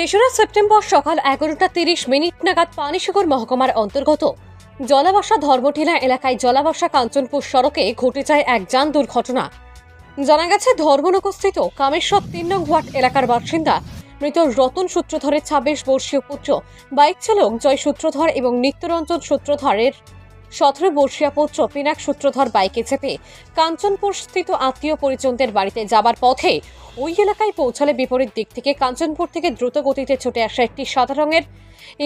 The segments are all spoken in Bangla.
তেসরা সেপ্টেম্বর সকাল এগারোটা তিরিশ মিনিট নাগাদ পানিসাগর মহকুমার অন্তর্গত। জলাবাসা ধর্মটিলা এলাকায় জলাবাসা কাঞ্চনপুর সড়কে ঘটে যায় এক যান দুর্ঘটনা। জানা গেছে ধর্মনগরস্থিত কামেশ্বর তিন নং ওয়ার্ড এলাকার বাসিন্দা মৃত রতন সূত্রধরের ছাব্বিশ বর্ষীয় পুত্র। বাইক চালক জয় সূত্রধর এবং নিত্যরঞ্জন সূত্রধরের সতেরো বর্ষীয় পুত্র পিনাক সূত্রধর বাইকে চেপে কাঞ্চনপুর স্থিত আত্মীয় পরিজনদের বাড়িতে যাবার পথে ওই এলাকায় পৌঁছালে বিপরীত দিক থেকে কাঞ্চনপুর থেকে দ্রুত গতিতে ছুটে আসা একটি সাদা রঙের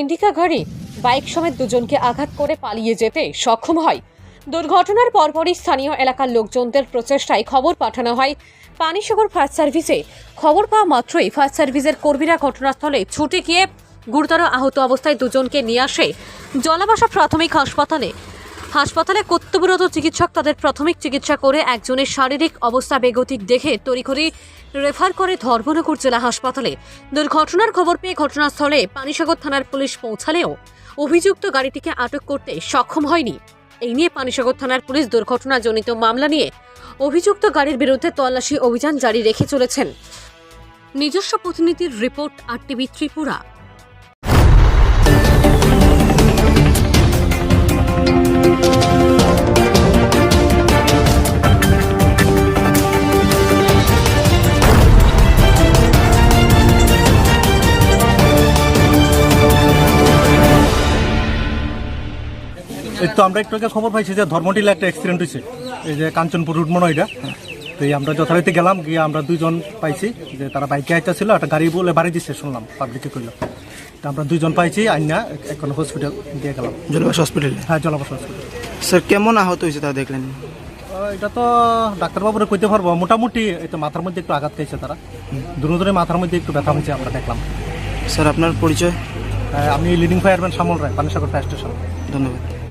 ইন্ডিকা গাড়ি বাইক সমেত দুজনকে আঘাত করে পালিয়ে যেতে সক্ষম হয়। দুর্ঘটনার পরপরই স্থানীয় এলাকার লোকজনদের প্রচেষ্টায় খবর পাঠানো হয়। পানিসাগর ফায়ার সার্ভিসে খবর পাওয়া মাত্রই ফায়ার সার্ভিসের কর্মীরা ঘটনাস্থলে ছুটে গিয়ে গুরুতর আহত অবস্থায় দুজনকে নিয়ে আসে। জলাবাসা প্রাথমিক হাসপাতালে হাসপাতালে কর্তব্যরত চিকিৎসক তাদের প্রাথমিক চিকিৎসা করে একজনের শারীরিক অবস্থা বেগতিক দেখে তড়িঘড়ি রেফার করে ধর্মনগর জেলা হাসপাতালে। দুর্ঘটনার খবর পেয়ে ঘটনাস্থলে পানিসাগর থানার পুলিশ পৌঁছালেও অভিযুক্ত গাড়িটিকে আটক করতে সক্ষম হয়নি। এই নিয়ে পানিসাগর থানার পুলিশ দুর্ঘটনাজনিত মামলা নিয়ে অভিযুক্ত গাড়ির বিরুদ্ধে তল্লাশি অভিযান জারি রেখে চলেছেন। নিজস্ব প্রতিনিধির রিপোর্ট আর টিভি ত্রিপুরা। এই তো আমরা একটু আগে খবর পাইছি যে ধর্মটিলা একটা অ্যাক্সিডেন্ট হয়েছে এই যে কাঞ্চনপুর রুট মনে এটা। তো এই আমরা যথারীতি গেলাম গিয়ে আমরা দুইজন পাইছি যে তারা বাইকে আইতা ছিল একটা গাড়ি বলে বাড়ি দিচ্ছে শুনলাম পাবলিকে কইল। তো আমরা দুইজন পাইছি আইনা এখন হসপিটাল দিয়ে গেলাম। জলবাস হসপিটালে হ্যাঁ জলাবাস হসপিটাল স্যার কেমন আহত হয়েছে তা দেখলেন? এটা তো ডাক্তারবাবুরা কইতে পারব। মোটামুটি তো মাথার মধ্যে একটু আঘাত খাইছে তারা। দুজনের মাথার মধ্যে একটু ব্যথা হয়েছে আমরা দেখলাম। স্যার আপনার পরিচয়? আমি leading fireman Samal Roy Panisagar fire station ধন্যবাদ।